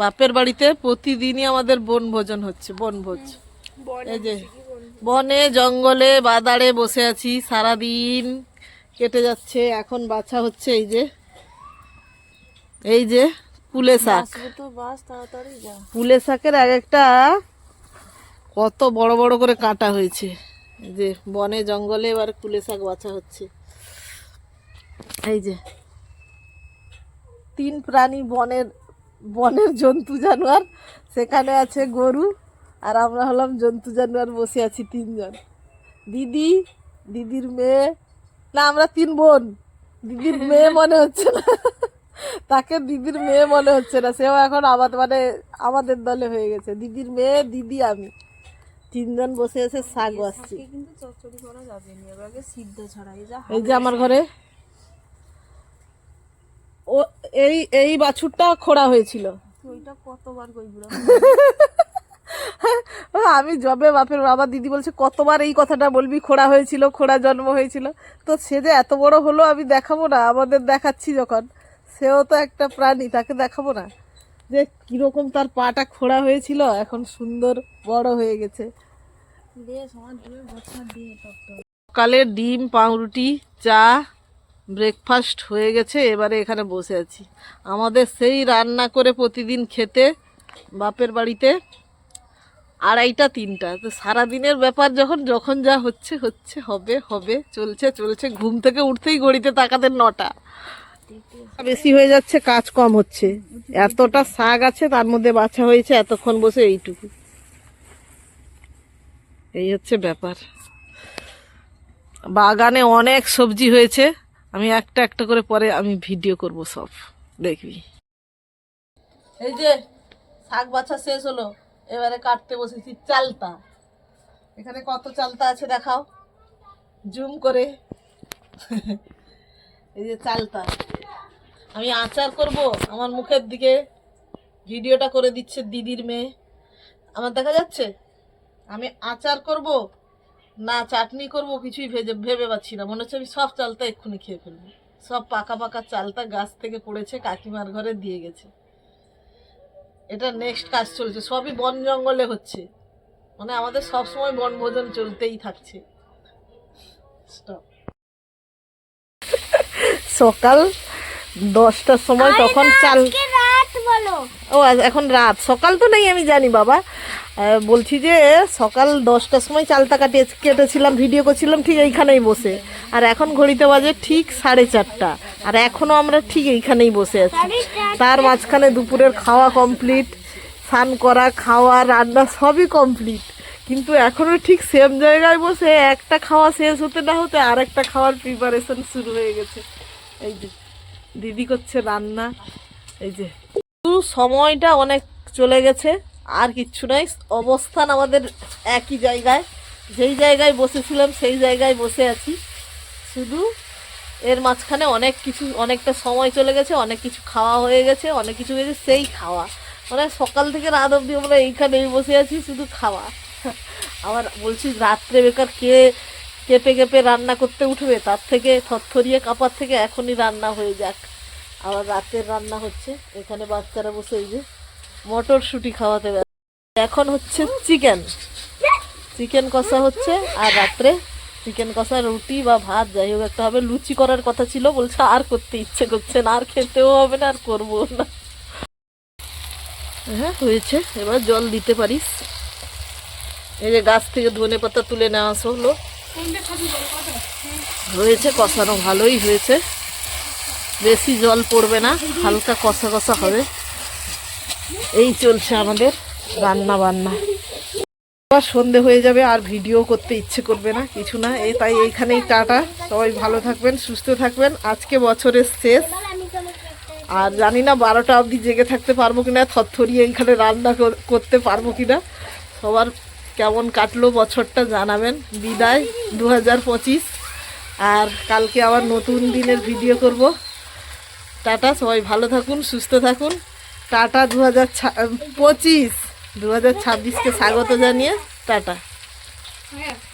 বাপের বাড়িতে প্রতিদিনই আমাদের বনভোজন হচ্ছে বনভোজ। এই যে বনে জঙ্গলে বাদারে বসে আছি সারা দিন কেটে যাচ্ছে। এখন বাছা হচ্ছে এই যে এই যে কুলে শাক। কুলে শাকের এক একটা কত বড় বড় করে কাটা হয়েছে। যে বনে জঙ্গলে এবার কুলে শাক বাছা হচ্ছে। এই যে তিন প্রাণী বনের বনের জন্তু জানোয়ার সেখানে আছে গরু আর আমরা হলাম জন্তু জানোয়ার বসে আছি তিনজন। দিদি দিদির মেয়ে না আমরা তিন বোন। দিদির মেয়ে মনে হচ্ছে না। তাকে দিদির মেয়ে মনে হচ্ছে না। সেও এখন আমাদের মানে আমাদের দলে হয়ে গেছে। দিদির মেয়ে দিদি আমি। তিনজন বসে আছে শাক বাসছি এই যে আমার ঘরে ও এই এই বাছুরটা খোড়া হয়েছিল। ওইটা কতবার কইবুড়া ও, আমি জবে বাপের বাবা দিদি বলছে কতবার এই কথাটা বলবি? খোড়া হয়েছিল খোড়া জন্ম হয়েছিল। তো সে যে এত বড় হলো আমি দেখাবো না আমাদের দেখাচ্ছি যখন। সেও তো একটা প্রাণী তাকে দেখাবো না। যে কীরকম তার পাটা খোড়া হয়েছিল এখন সুন্দর বড় হয়ে গেছে। সকালে ডিম পাউরুটি চা ব্রেকফাস্ট হয়ে গেছে, এবারে এখানে বসে আছি। আমাদের সেই রান্না করে প্রতিদিন খেতে বাপের বাড়িতে আড়াইটা, তিনটা। তো সারাদিনের ব্যাপার যখন যখন যা হচ্ছে হচ্ছে, হবে হবে, চলছে চলছে, ঘুম থেকে উঠতেই ঘড়িতে তাকাতে নটা। বেশি হয়ে যাচ্ছে, কাজ কম হচ্ছে। এতটা শাক আছে, তার মধ্যে বাছা হয়েছে, এতক্ষণ বসে এইটুকু। এই হচ্ছে ব্যাপার। বাগানে অনেক সবজি হয়েছে। আমি একটা একটা করে পরে আমি ভিডিও করব সব। দেখবি। এই যে, শাক বাছা শেষ হলো। এবারে কাটতে বসেছি চালতা। এখানে কত চালতা আছে দেখাও। জুম করে। এই যে চালতা। আমি আচার করব। আমার মুখের দিকে ভিডিওটা করে দিচ্ছে দিদির মেয়ে। আমার দেখা যাচ্ছে? আমি আচার করব। না চাটনি করব কিছুই ভেজে ভেবে পাচ্ছি না। মনে হচ্ছে আমি সব চালটা এক্ষুনি খেয়ে ফেলব। সব পাকা পাকা চালটা গাছ থেকে পড়েছে কাকিমার ঘরে দিয়ে গেছে। এটা নেক্সট কাজ চলছে। সবই বন জঙ্গলে হচ্ছে। মানে আমাদের সব সময় বনভোজন চলতেই থাকছে. সকাল দশটার সময় তখন চাল রাত ও আজ এখন রাত। সকাল তো নেই আমি জানি বাবা। বলছি যে সকাল দশটার সময় চালটা কাটিয়ে কেটেছিলাম ভিডিও করছিলাম ঠিক এইখানেই বসে। আর এখন ঘড়িতে বাজে ঠিক সাড়ে চারটা। আর এখনও আমরা ঠিক এইখানেই বসে আছি। তার মাঝখানে দুপুরের খাওয়া কমপ্লিট স্নান করা খাওয়া রান্না সবই কমপ্লিট কিন্তু এখনও ঠিক সেম জায়গায় বসে একটা খাওয়া শেষ হতে না হতে আর একটা খাওয়ার প্রিপারেশন শুরু হয়ে গেছে। এই যে দিদি করছে রান্না। এই যে সময়টা অনেক চলে গেছে। আর কিচ্ছু নাই। অবস্থান আমাদের একই জায়গায়। যেই জায়গায় বসেছিলাম, সেই জায়গায় বসে আছি। শুধু এর মাঝখানে অনেক কিছু, অনেকটা সময় চলে গেছে, অনেক কিছু খাওয়া হয়ে গেছে, অনেক কিছু হয়ে গেছে, সেই খাওয়া। মানে সকাল থেকে রাত অবধি আমরা এইখানেই বসে আছি, শুধু খাওয়া। আবার বলছি, রাত্রে বেকার কে কেঁপে কেঁপে রান্না করতে উঠবে? তার থেকে থরথরিয়ে কাপার থেকে এখনই রান্না হয়ে যাক। আবার রাতের রান্না হচ্ছে। এখানে বাচ্চারা বসে এই যে মটরশুঁটি খাওয়াতে। এখন হচ্ছে চিকেন। চিকেন কষা হচ্ছে, আর রাত্রে চিকেন কষা, রুটি বা ভাত, যাই হোক, একটা হবে। লুচি করার কথা ছিল, বলছে আর করতে ইচ্ছে করছে না, আর খেতেও হবে না, আর করব না। হ্যাঁ হয়েছে। এবার জল দিতে পারিস এই যে গাছ থেকে ধনে পাতা তুলে নেওয়া হলো। হয়েছে, কষানো ভালোই হয়েছে। বেশি জল পড়বে না, হালকা কষা কষা হবে। এই চলছে আমাদের রান্না বান্না। আবার সন্ধে হয়ে যাবে, আর ভিডিও করতে ইচ্ছে করবে না, কিছু না। এই তাই এইখানেই টাটা। সবাই ভালো থাকবেন, সুস্থ থাকবেন। আজকে বছরের শেষ। আর জানি না বারোটা অবধি জেগে থাকতে পারব কিনা, থরথরিয়ে এইখানে রান্না কর- করতে পারব কিনা। সবার কেমন কাটলো বছরটা জানাবেন। বিদায় দু হাজার পঁচিশ। আর কালকে আবার নতুন দিনের ভিডিও করব। টাটা, সবাই ভালো থাকুন, সুস্থ থাকুন। টাটা দু হাজার পঁচিশ। দু হাজার ছাব্বিশকে স্বাগত জানিয়ে টাটা।